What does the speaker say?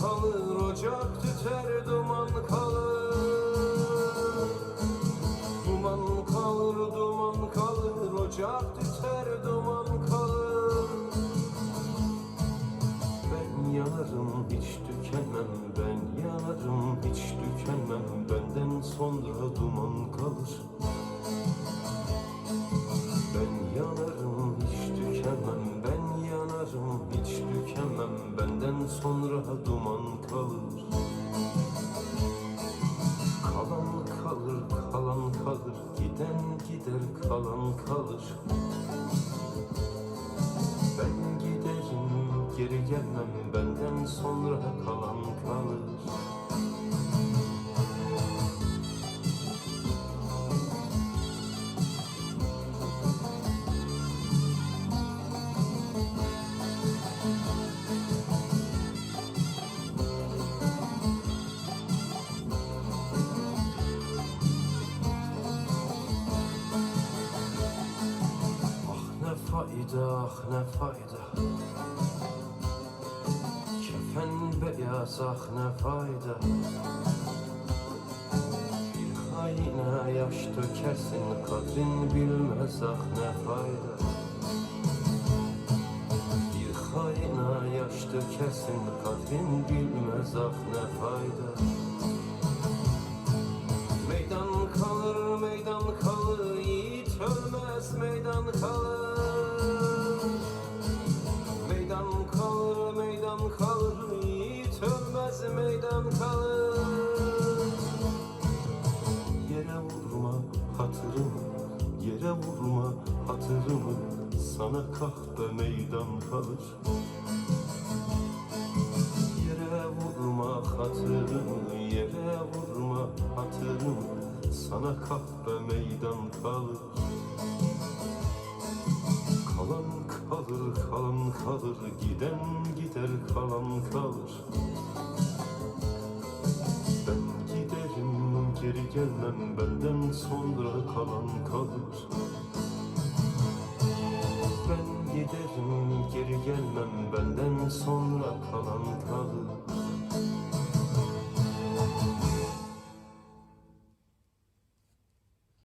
kalır Ocak tüter duman kalır. Duman kalır duman kalır Ocak tüter duman kalır. Ben yanarım hiç tükenmem Ben yanarım hiç tükenmem. Benden sonra duman kalır sonra duman kalır. Kalan kalır kalan kalır Giden gider kalan kalır. Ben giderim geri gelmem Benden sonra kalan kalır fayda, ne fayda Kefen beyaz, ah ne fayda Bir haine yaş dökersin Kadrin bilmez, ah ne fayda Bir haine yaş dökersin Kadrin bilmez, ah ne fayda kalır. Yere vurma hatırımı, yere vurma hatırımı, sana kahpe meydan kalır. Yere vurma hatırımı, yere vurma hatırımı Sana kahpe meydan kalır. Kalan kalır, kalan kalır. Giden gider, kalan kalır gelmem Benden sonra kalan kalır